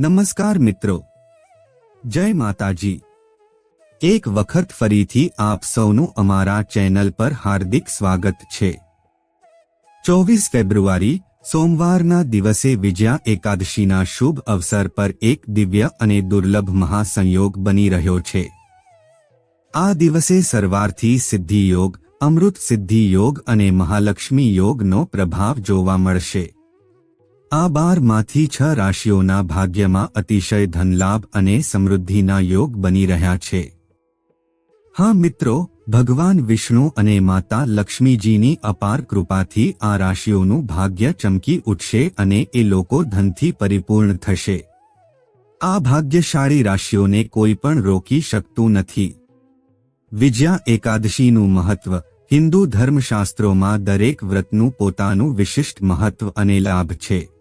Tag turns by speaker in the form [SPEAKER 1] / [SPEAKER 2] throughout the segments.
[SPEAKER 1] નમસ્કાર મિત્રો. જય માતાજી. એક વખત ફરીથી આપ સૌનું અમારા ચેનલ પર હાર્દિક સ્વાગત છે. ચોવીસ ફેબ્રુઆરી, સોમવારના દિવસે વિજયા એકાદશીના શુભ અવસર પર એક દિવ્ય અને દુર્લભ મહાસંયોગ બની રહ્યો છે. આ દિવસે સરવારથી સિદ્ધિ યોગ, અમૃત સિદ્ધિ યોગ અને મહાલક્ષ્મી યોગનો પ્રભાવ જોવા મળશે. આ બારમાંથી છ રાશિઓના ભાગ્યમાં અતિશય ધનલાભ અને સમૃદ્ધિના યોગ બની રહ્યા છે. હા મિત્રો, ભગવાન વિષ્ણુ અને માતા લક્ષ્મીજીની અપાર કૃપાથી આ રાશિઓનું ભાગ્ય ચમકી ઉઠશે અને એ લોકો ધનથી પરિપૂર્ણ થશે. આ ભાગ્યશાળી રાશિઓને કોઈ પણ રોકી શકતું નથી. વિજયા એકાદશીનું મહત્વ, હિન્દુ ધર્મશાસ્ત્રોમાં દરેક વ્રતનું પોતાનું વિશિષ્ટ મહત્વ અને લાભ છે.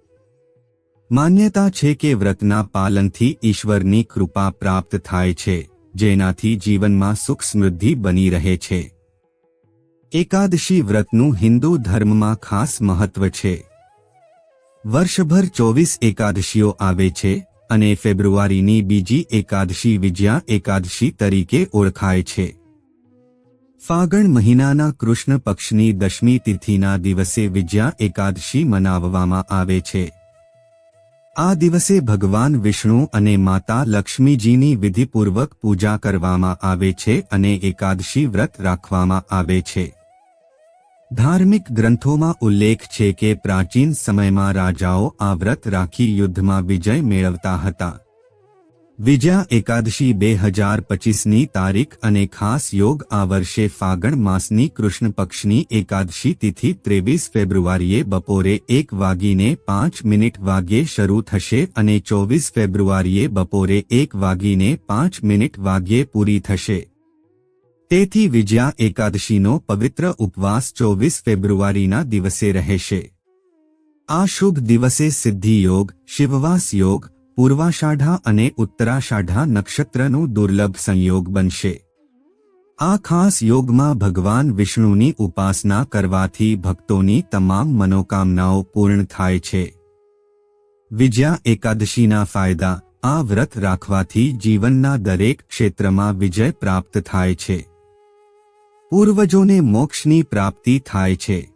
[SPEAKER 1] માન્યતા છે કે વ્રતના પાલનથી ઈશ્વરની કૃપા પ્રાપ્ત થાય છે, જેનાથી જીવનમાં સુખ સમૃદ્ધિ બની રહે છે. એકાદશી વ્રતનું હિન્દુ ધર્મમાં ખાસ મહત્વ છે. વર્ષભર ચોવીસ એકાદશીઓ આવે છે અને ફેબ્રુઆરીની બીજી એકાદશી વિજયા એકાદશી તરીકે ઓળખાય છે. ફાગણ મહિનાના કૃષ્ણ પક્ષની દશમી તિથિના દિવસે વિજયા એકાદશી મનાવવામાં આવે છે. આ દિવસે ભગવાન વિષ્ણુ અને માતા લક્ષ્મીજીની વિધિપૂર્વક પૂજા કરવામાં આવે છે અને એકાદશી વ્રત રાખવામાં આવે છે. ધાર્મિક ગ્રંથોમાં ઉલ્લેખ છે કે પ્રાચીન સમયમાં રાજાઓ આ વ્રત રાખી યુદ્ધમાં વિજય મેળવતા હતા. વિજયા એકાદશી બે હજાર પચીસની તારીખ અને ખાસ યોગ આ વર્ષે ફાગણ માસની કૃષ્ણ પક્ષની એકાદશી તિથિ ત્રેવીસ ફેબ્રુઆરીએ બપોરે એક વાગીને પાંચ મિનિટ વાગ્યે શરૂ થશે અને ચોવીસ ફેબ્રુઆરીએ બપોરે એક વાગીને પાંચ મિનિટ વાગ્યે પૂરી થશે. તેથી વિજયા એકાદશીનો પવિત્ર ઉપવાસ ચોવીસ ફેબ્રુઆરીના દિવસે રહેશે. આ શુભ દિવસે સિદ્ધિ યોગ, શિવવાસ યોગ પૂર્વાષાઢા અને ઉત્તરાષાઢા નક્ષત્રનું દુર્લભ સંયોગ બનશે. આ ખાસ યોગમાં ભગવાન વિષ્ણુની ઉપાસના કરવાથી ભક્તોની તમામ મનોકામનાઓ પૂર્ણ થાય છે. વિજયા એકાદશીના ફાયદા, આ વ્રત રાખવાથી જીવનના દરેક ક્ષેત્રમાં વિજય પ્રાપ્ત થાય છે. પૂર્વજોને મોક્ષની પ્રાપ્તિ થાય છે.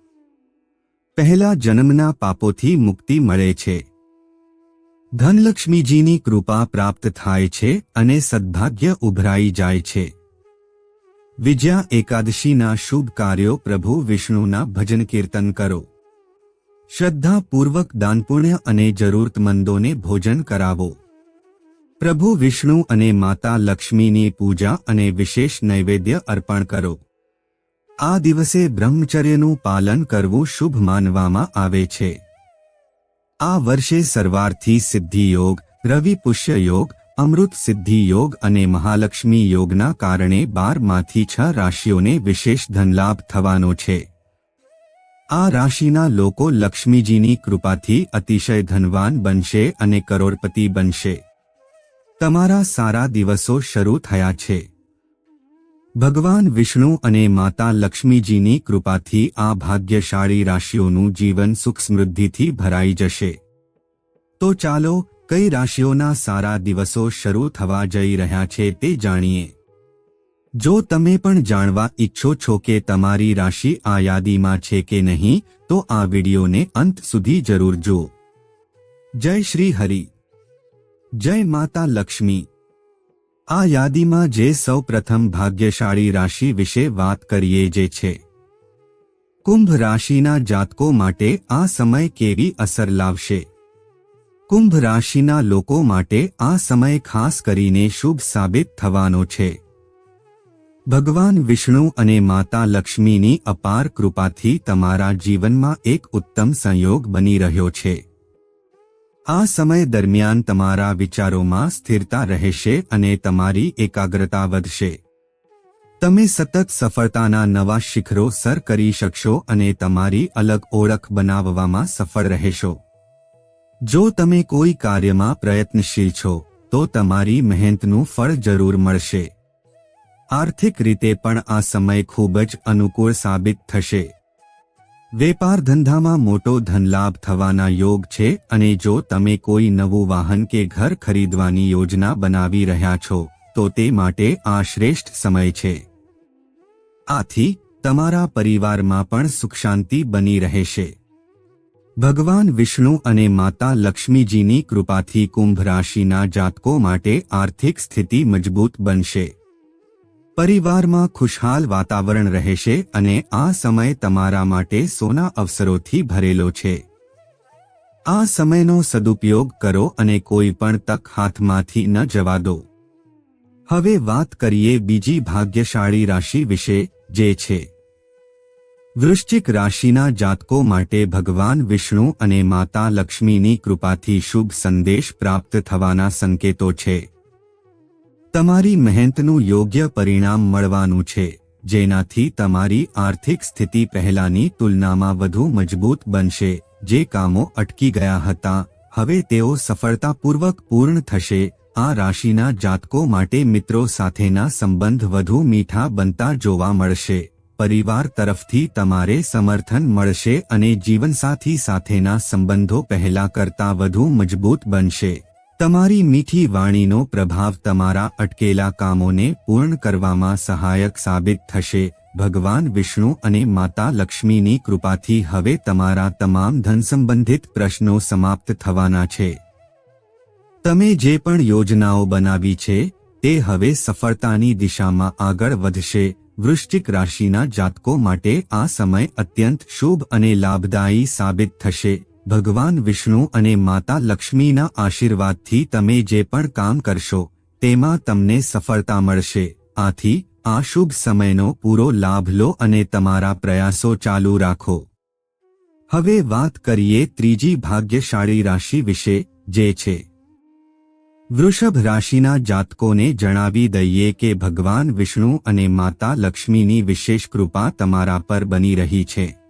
[SPEAKER 1] પહેલા જન્મના પાપોથી મુક્તિ મળે છે. ધનલક્ષ્મીજીની કૃપા પ્રાપ્ત થાય છે અને સદભાગ્ય ઉભરાઈ જાય છે. વિજયા એકાદશીના શુભ કાર્યો પ્રભુ વિષ્ણુના ભજન કીર્તન કરો. શ્રદ્ધાપૂર્વક દાનપુણ્ય અને જરૂરતમંદોને ભોજન કરાવો. પ્રભુ વિષ્ણુ અને માતા લક્ષ્મીની પૂજા અને વિશેષ નૈવેદ્ય અર્પણ કરો. આ દિવસે બ્રહ્મચર્યનું પાલન કરવું શુભ માનવામાં આવે છે. આ વર્ષે સરવારથી સિદ્ધિ યોગ, રવિ પુષ્ય યોગ, અમૃત સિદ્ધિ યોગ અને મહાલક્ષ્મી યોગના કારણે બારમાંથી છ રાશિઓને વિશેષ ધનલાભ થવાનો છે. આ રાશિના લોકો લક્ષ્મીજીની કૃપાથી અતિશય ધનવાન બનશે અને કરોડપતિ બનશે. તમારા સારા દિવસો શરૂ થયા છે. ભગવાન વિષ્ણુ અને માતા લક્ષ્મીજીની કૃપાથી આ ભાગ્યશાળી રાશિઓનું જીવન સુખ સમૃદ્ધિથી ભરાઈ જશે. તો ચાલો, કઈ રાશિઓના સારા દિવસો શરૂ થવા જઈ રહ્યા છે તે જાણીએ. જો તમે પણ જાણવા ઈચ્છો છો કે તમારી રાશિ આ યાદીમાં છે કે નહીં, તો આ વિડીયોને અંત સુધી જરૂર જુઓ. જય શ્રી હરિ. જય માતા લક્ષ્મી. આ યાદીમાં જે સૌ પ્રથમ ભાગ્યશાળી રાશિ વિશે વાત કરીએ જે છે. કુંભ રાશિના જાતકો માટે આ સમય કેવી અસર લાવશે? કુંભ રાશિના લોકો માટે આ સમય ખાસ કરીને શુભ સાબિત થવાનો છે. ભગવાન વિષ્ણુ અને માતા લક્ષ્મીની અપાર કૃપાથી તમારા જીવનમાં એક ઉત્તમ સંયોગ બની રહ્યો છે. આ સમય દરમિયાન તમારા વિચારોમાં સ્થિરતા રહેશે અને તમારી એકાગ્રતા વધશે. તમે સતત સફળતાના નવા શિખરો સર કરી શકશો અને તમારી અલગ ઓળખ બનાવવામાં સફળ રહેશો. જો તમે કોઈ કાર્યમાં પ્રયત્નશીલ છો, તો તમારી મહેનતનું ફળ જરૂર મળશે. આર્થિક રીતે પણ આ સમય ખૂબ જ અનુકૂળ સાબિત થશે. વેપાર ધંધામાં મોટો ધનલાભ થવાના યોગ છે અને જો તમે કોઈ નવું વાહન કે ઘર ખરીદવાની યોજના બનાવી રહ્યા છો, તો તે માટે આ શ્રેષ્ઠ સમય છે. આથી, તમારા પરિવારમાં પણ સુખ શાંતિ બની રહેશે. ભગવાન વિષ્ણુ અને માતા લક્ષ્મીજીની કૃપાથી કુંભ રાશિના જાતકો માટે આર્થિક સ્થિતિ મજબૂત બનશે. પરિવારમાં ખુશહાલ વાતાવરણ રહેશે અને આ સમય તમારા માટે સોના અવસરોથી ભરેલો છે. આ સમયનો સદુપયોગ કરો અને કોઈ પણ તક હાથમાંથી ન જવા દો. હવે વાત કરીએ બીજી ભાગ્યશાળી રાશિ વિશે, જે છે. વૃશ્ચિક રાશિના જાતકો માટે ભગવાન વિષ્ણુ અને માતા લક્ષ્મીની કૃપાથી શુભ સંદેશ પ્રાપ્ત થવાના સંકેતો છે. તમારી મહેનતનું યોગ્ય પરિણામ મળવાનું છે, જેનાથી તમારી આર્થિક સ્થિતિ પહેલાની તુલનામાં વધુ મજબૂત બનશે. જે કામો અટકી ગયા હતા, હવે તેઓ સફળતાપૂર્વક પૂર્ણ થશે. આ રાશિના જાતકો માટે મિત્રો સાથેના સંબંધ વધુ મીઠા બનતા જોવા મળશે. પરિવાર તરફથી તમારે સમર્થન મળશે અને જીવનસાથી સાથેના સંબંધો પહેલા કરતા વધુ મજબૂત બનશે. તમારી મીઠી વાણીનો પ્રભાવ તમારા અટકેલા કામોને પૂર્ણ કરવામાં સહાયક સાબિત થશે. ભગવાન વિષ્ણુ અને માતા લક્ષ્મીની કૃપાથી હવે તમારા તમામ ધન સંબંધિત પ્રશ્નો સમાપ્ત થવાના છે. તમે જે પણ યોજનાઓ બનાવી છે, તે હવે સફળતાની દિશામાં આગળ વધશે. વૃશ્ચિક રાશિના જાતકો માટે આ સમય અત્યંત શુભ અને લાભદાયી સાબિત થશે. ભગવાન વિષ્ણુ અને માતા લક્ષ્મીના આશીર્વાદથી તમે જે પણ કામ કરશો, તેમાં તમને સફળતા મળશે. આથી, આ શુભ સમયનો પૂરો લાભ લો અને તમારા પ્રયાસો ચાલુ રાખો. હવે વાત કરીએ ત્રીજી ભાગ્યશાળી રાશિ વિશે, જે છે. વૃષભ રાશિના જાતકોને જણાવી દઈએ કે ભગવાન વિષ્ણુ અને માતા લક્ષ્મીની વિશેષ કૃપા તમારા પર બની રહી છે.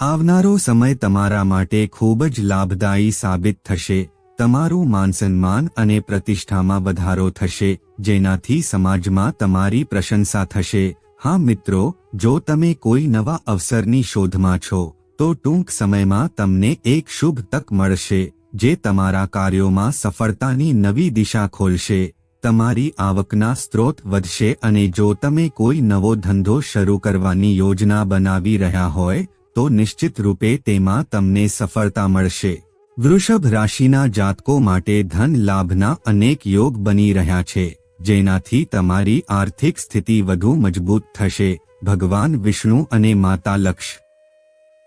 [SPEAKER 1] આવનારો સમય તમારા માટે ખૂબ જ લાભદાયી સાબિત થશે, તમારું માનસન્માન અને પ્રતિષ્ઠામાં વધારો થશે, જેનાથી સમાજમાં તમારી પ્રશંસા થશે. હા મિત્રો, જો તમે કોઈ નવા અવસરની શોધમાં છો, તો ટૂંક સમયમાં તમને એક શુભ તક મળશે, જે તમારા કાર્યોમાં સફળતાની નવી દિશા ખોલશે. તમારી આવકના સ્ત્રોત વધશે અને જો તમે કોઈ નવો ધંધો શરૂ કરવાની યોજના બનાવી રહ્યા હોય તો નિશ્ચિત રૂપે તેમાં તમને સફળતા મળશે. વૃષભ રાશિના જાતકો માટે ધન લાભના અનેક યોગ બની રહ્યા છે, જેનાથી તમારી આર્થિક સ્થિતિ વધુ મજબૂત થશે, ભગવાન વિષ્ણુ અને માતા લક્ષ.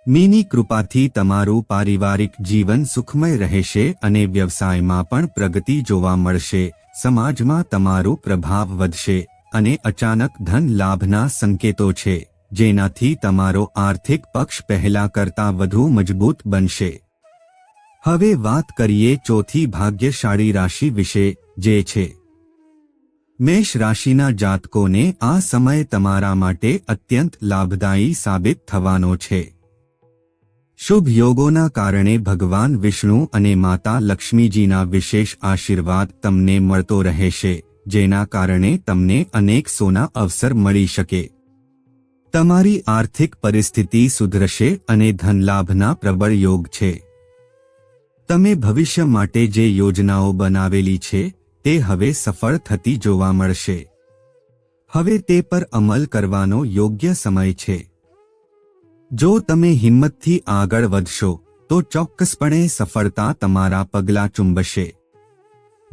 [SPEAKER 1] મીની કૃપાથી તમારું પારિવારિક જીવન સુખમય રહેશે અને વ્યવસાયમાં પણ પ્રગતિ જોવા મળશે, સમાજમાં તમારો પ્રભાવ વધશે, અને અચાનક ધન લાભના સંકેતો છે. જેનાથી તમારો આર્થિક પક્ષ પહેલા કરતાં વધુ મજબૂત બનશે. હવે વાત કરીએ ચોથી ભાગ્યશાળી રાશિ વિશે, જે છે. મેષ રાશિના જાતકોને આ સમય તમારા માટે અત્યંત લાભદાયી સાબિત થવાનો છે. શુભ યોગોના કારણે ભગવાન વિષ્ણુ અને માતા લક્ષ્મીજીના વિશેષ આશીર્વાદ તમને મળતો રહેશે, જેના કારણે તમને અનેક સોના અવસર મળી શકે. તમારી આર્થિક પરિસ્થિતિ સુધરશે અને ધનલાભના પ્રબળ યોગ છે. તમે ભવિષ્ય માટે જે યોજનાઓ બનાવેલી છે, તે હવે સફળ થતી જોવા મળશે. હવે તે પર અમલ કરવાનો યોગ્ય સમય છે. જો તમે હિંમતથી આગળ વધશો, તો ચોક્કસપણે સફળતા તમારા પગલાં ચુંબશે.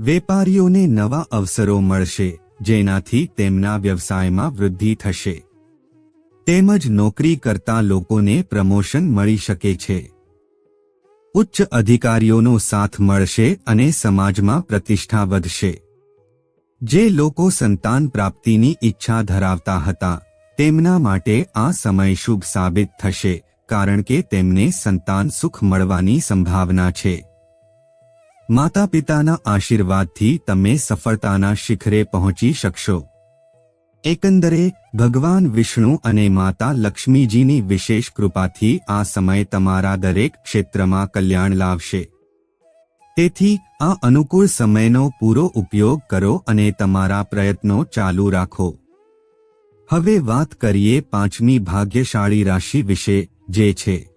[SPEAKER 1] વેપારીઓને નવા અવસરો મળશે, જેનાથી તેમના વ્યવસાયમાં વૃદ્ધિ થશે. તેમજ નોકરી કરતા લોકોને પ્રમોશન મળી શકે છે. ઉચ્ચ અધિકારીઓનો સાથ મળશે અને સમાજમાં પ્રતિષ્ઠા વધશે. જે લોકો સંતાન પ્રાપ્તિની ઈચ્છા ધરાવતા હતા, તેમના માટે આ સમય શુભ સાબિત થશે, કારણ કે તેમને સંતાન સુખ મળવાની સંભાવના છે. માતા પિતાના આશીર્વાદથી તમે સફળતાના શિખરે પહોંચી શકશો. એકંદરે, ભગવાન વિષ્ણુ અને માતા લક્ષ્મીજીની વિશેષ કૃપાથી આ સમય તમારા દરેક ક્ષેત્રમાં કલ્યાણ લાવશે. તેથી, આ અનુકૂળ સમયનો પૂરો ઉપયોગ કરો અને તમારા પ્રયત્નો ચાલુ રાખો. હવે વાત કરીએ પાંચમી ભાગ્યશાળી રાશિ વિશે, જે છે.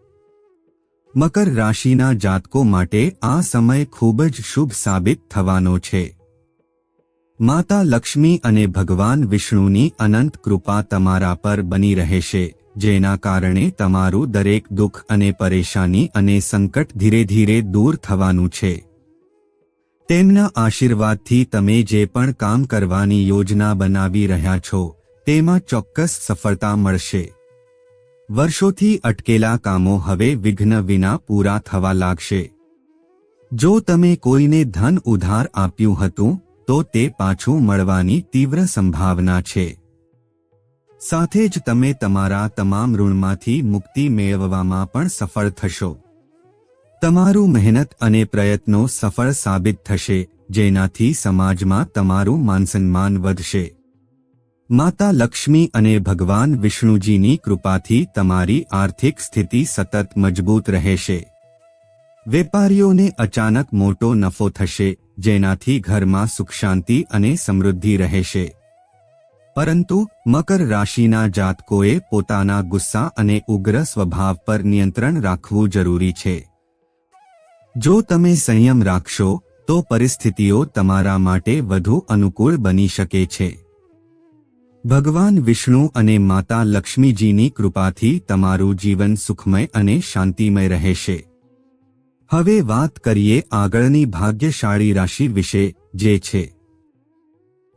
[SPEAKER 1] મકર રાશિના જાતકો માટે આ સમય ખૂબ જ શુભ સાબિત થવાનો છે. માતા લક્ષ્મી અને ભગવાન વિષ્ણુની અનંત કૃપા તમારા પર બની રહેશે, જેના કારણે તમારું દરેક દુઃખ અને પરેશાની અને સંકટ ધીરે ધીરે દૂર થવાનું છે. તેમના આશીર્વાદથી તમે જે પણ કામ કરવાની યોજના બનાવી રહ્યા છો, તેમાં ચોક્કસ સફળતા મળશે. વર્ષોથી અટકેલા કામો હવે વિઘ્ન વિના પૂરા થવા લાગશે. જો તમે કોઈને ધન ઉધાર આપ્યું હતું તો તે પાછું મળવાની તીવ્ર સંભાવના છે. સાથે જ તમે તમારા તમામ ઋણમાંથી મુક્તિ મેળવવામાં પણ સફળ થશો. તમારું મહેનત અને પ્રયત્નો સફળ સાબિત થશે, જેનાથી સમાજમાં તમારું માનસન્માન વધશે. માતા લક્ષ્મી અને ભગવાન વિષ્ણુજીની કૃપાથી તમારી આર્થિક સ્થિતિ સતત મજબૂત રહેશે. વેપારીઓને અચાનક મોટો નફો થશે જેનાથી ઘરમાં સુખ શાંતિ અને સમૃદ્ધિ રહેશે. પરંતુ મકર રાશિના જાતકોએ પોતાના ગુસ્સા અને ઉગ્ર સ્વભાવ પર નિયંત્રણ રાખવું જરૂરી છે. જો તમે સંયમ રાખશો, તો પરિસ્થિતિઓ તમારા માટે વધુ અનુકૂળ બની શકે છે. ભગવાન વિષ્ણુ અને માતા લક્ષ્મીજીની કૃપાથી તમારું જીવન સુખમય અને શાંતિમય રહેશે. હવે વાત કરીએ આગળની ભાગ્યશાળી રાશિ વિશે, જે છે.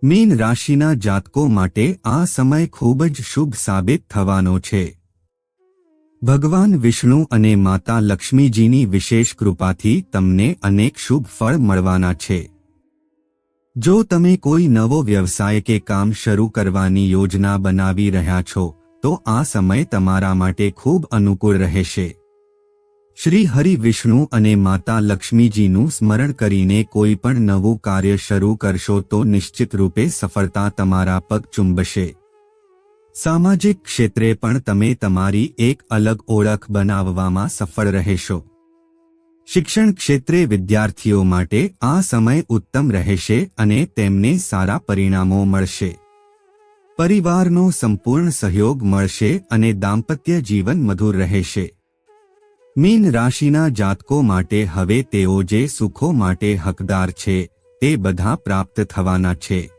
[SPEAKER 1] મીન રાશિના જાતકો માટે આ સમય ખૂબ જ શુભ સાબિત થવાનો છે. ભગવાન વિષ્ણુ અને માતા લક્ષ્મીજીની વિશેષ કૃપાથી તમને અનેક શુભ ફળ મળવાના છે. જો તમે કોઈ નવો વ્યવસાય કે કામ શરૂ કરવાની યોજના બનાવી રહ્યા છો, તો આ સમય તમારા માટે ખૂબ અનુકૂળ રહેશે. શ્રી હરિ વિષ્ણુ અને માતા લક્ષ્મીજીનું સ્મરણ કરીને કોઈ પણ નવું કાર્ય શરૂ કરશો તો નિશ્ચિત રૂપે સફળતા તમારા પગ ચુંબશે. સામાજિક ક્ષેત્રે પણ તમે તમારી એક અલગ ઓળખ બનાવવામાં સફળ રહેશો. શિક્ષણ ક્ષેત્રે વિદ્યાર્થીઓ માટે આ સમય ઉત્તમ રહેશે અને તેમને સારા પરિણામો મળશે. પરિવારનો સંપૂર્ણ સહયોગ મળશે અને દાંપત્ય જીવન મધુર રહેશે. મીન રાશિના જાતકો માટે હવે તેઓ જે સુખો માટે હકદાર છે, તે બધા પ્રાપ્ત થવાના છે.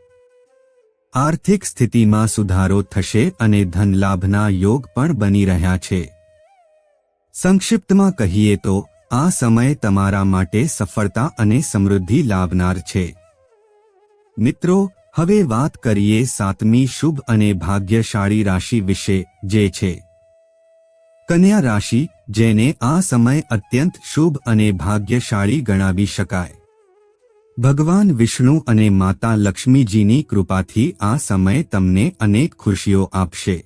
[SPEAKER 1] આર્થિક સ્થિતિમાં સુધારો થશે અને ધનલાભના યોગ પણ બની રહ્યા છે. સંક્ષિપ્તમાં કહીએ તો, આ સમય તમારા માટે સફળતા અને સમૃદ્ધિ લાવનાર છે. મિત્રો, હવે વાત કરીએ સાતમી શુભ અને ભાગ્યશાળી રાશિ વિશે, જે છે. કન્યા રાશિ જેને આ સમય અત્યંત શુભ અને ભાગ્યશાળી ગણાવી શકાય. ભગવાન વિષ્ણુ અને માતા લક્ષ્મીજીની કૃપાથી આ સમય તમને અનેક ખુશીઓ આપશે.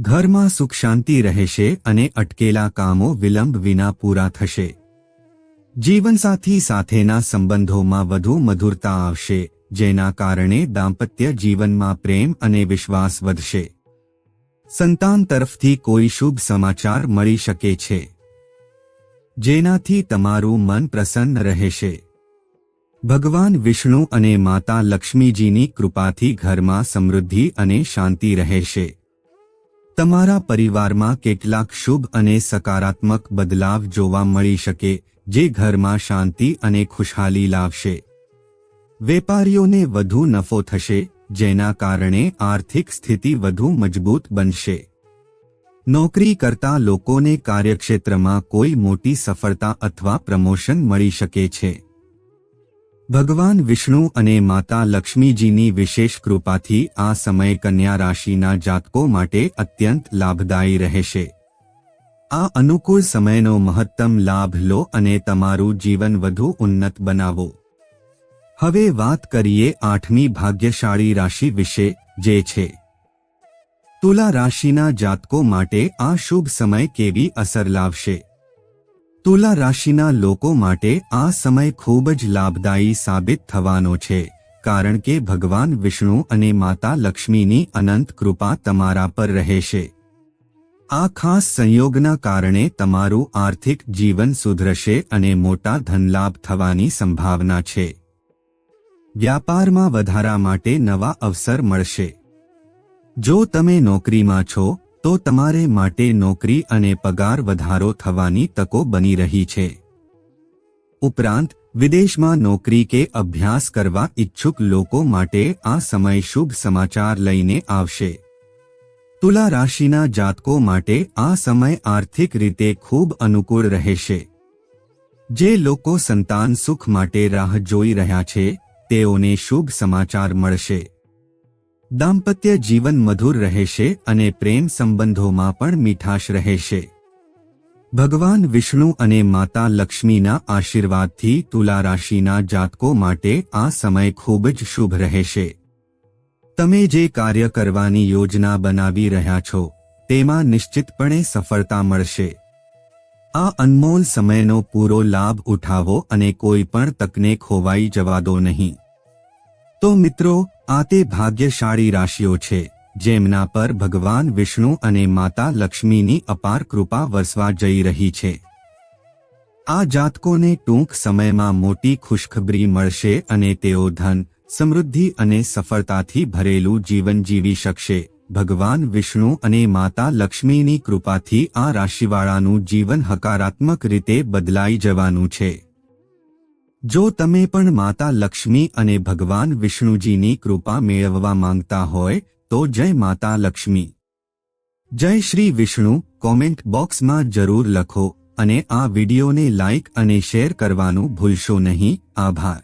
[SPEAKER 1] ઘરમાં સુખ શાંતિ રહેશે અને અટકેલા કામો વિલંબ વિના પૂરા થશે. જીવનસાથી સાથેના સંબંધોમાં વધુ મધુરતા આવશે, જેના કારણે દાંપત્ય જીવનમાં પ્રેમ અને વિશ્વાસ વધશે. સંતાન તરફથી કોઈ શુભ સમાચાર મળી શકે છે. જેનાથી તમારું મન પ્રસન્ન રહેશે. ભગવાન વિષ્ણુ અને માતા લક્ષ્મીજીની કૃપાથી ઘરમાં સમૃદ્ધિ અને શાંતિ રહેશે. તમારા પરિવારમાં કેટલાક શુભ અને સકારાત્મક બદલાવ જોવા મળી શકે, જે ઘરમાં શાંતિ અને ખુશહાલી લાવશે. વેપારીઓને વધુ નફો થશે જેના કારણે આર્થિક સ્થિતિ વધુ મજબૂત બનશે. નોકરી કરતા લોકોને કાર્યક્ષેત્રમાં કોઈ મોટી સફળતા અથવા પ્રમોશન મળી શકે છે. ભગવાન વિષ્ણુ અને માતા લક્ષ્મીજીની વિશેષ કૃપાથી આ સમય કન્યા રાશિના જાતકો માટે અત્યંત લાભદાયી રહેશે. આ અનુકૂળ સમયનો મહત્તમ લાભ લો અને તમારું જીવન વધુ ઉન્નત બનાવો. હવે વાત કરીએ આઠમી ભાગ્યશાળી રાશિ વિશે, જે છે. તુલા રાશિના જાતકો માટે આ શુભ સમય કેવી અસર લાવશે? તુલા રાશિના લોકો માટે આ સમય ખૂબ જ લાભદાયી સાબિત થવાનો છે, કારણ કે ભગવાન વિષ્ણુ અને માતા લક્ષ્મીની અનંત કૃપા તમારા પર રહેશે. આ ખાસ સંયોગના કારણે તમારું આર્થિક જીવન સુધરશે અને મોટા ધનલાભ થવાની સંભાવના છે. વ્યાપારમાં વધારા માટે નવા અવસર મળશે. જો તમે નોકરીમાં છો, તો તમારે માટે નોકરી અને પગાર વધારો થવાની તકો બની રહી છે. ઉપરાંત, વિદેશમાં નોકરી કે અભ્યાસ કરવા ઈચ્છુક લોકો માટે આ સમય શુભ સમાચાર લઈને આવશે. તુલા રાશિના જાતકો માટે આ સમય આર્થિક રીતે ખૂબ અનુકૂળ રહેશે. જે લોકો સંતાન સુખ માટે રાહ જોઈ રહ્યા છે તેઓને શુભ સમાચાર મળશે. દાંપત્ય જીવન મધુર રહેશે અને પ્રેમ સંબંધોમાં પણ મીઠાશ રહેશે. ભગવાન વિષ્ણુ અને માતા લક્ષ્મીના આશીર્વાદથી તુલા રાશિના જાતકો માટે આ સમય ખૂબ જ શુભ રહેશે. તમે જે કાર્ય કરવાની યોજના બનાવી રહ્યા છો, તેમાં નિશ્ચિતપણે સફળતા મળશે. આ અનમોલ સમયનો પૂરો લાભ ઉઠાવો અને કોઈ પણ તકને ખોવાઈ જવા દો નહીં. તો મિત્રો, આ તે ભાગ્યશાળી રાશિઓ છે, જેમના પર ભગવાન વિષ્ણુ અને માતા લક્ષ્મીની અપાર કૃપા વરસવા જઈ રહી છે. આ જાતકોને ટૂંક સમયમાં મોટી ખુશખબરી મળશે અને તેઓ ધન, સમૃદ્ધિ અને સફળતાથી ભરેલું જીવન જીવી શકશે. ભગવાન વિષ્ણુ અને માતા લક્ષ્મીની કૃપાથી આ રાશિવાળાનું જીવન હકારાત્મક રીતે બદલાઈ જવાનું છે. જો તમે પણ માતા લક્ષ્મી અને ભગવાન વિષ્ણુજીની કૃપા મેળવવા માંગતા હોય, તો જય માતા લક્ષ્મી. જય શ્રી વિષ્ણુ, કોમેન્ટ બોક્સમાં જરૂર લખો અને આ વિડિયોને લાઇક અને શેર કરવાનું ભૂલશો નહીં. આભાર.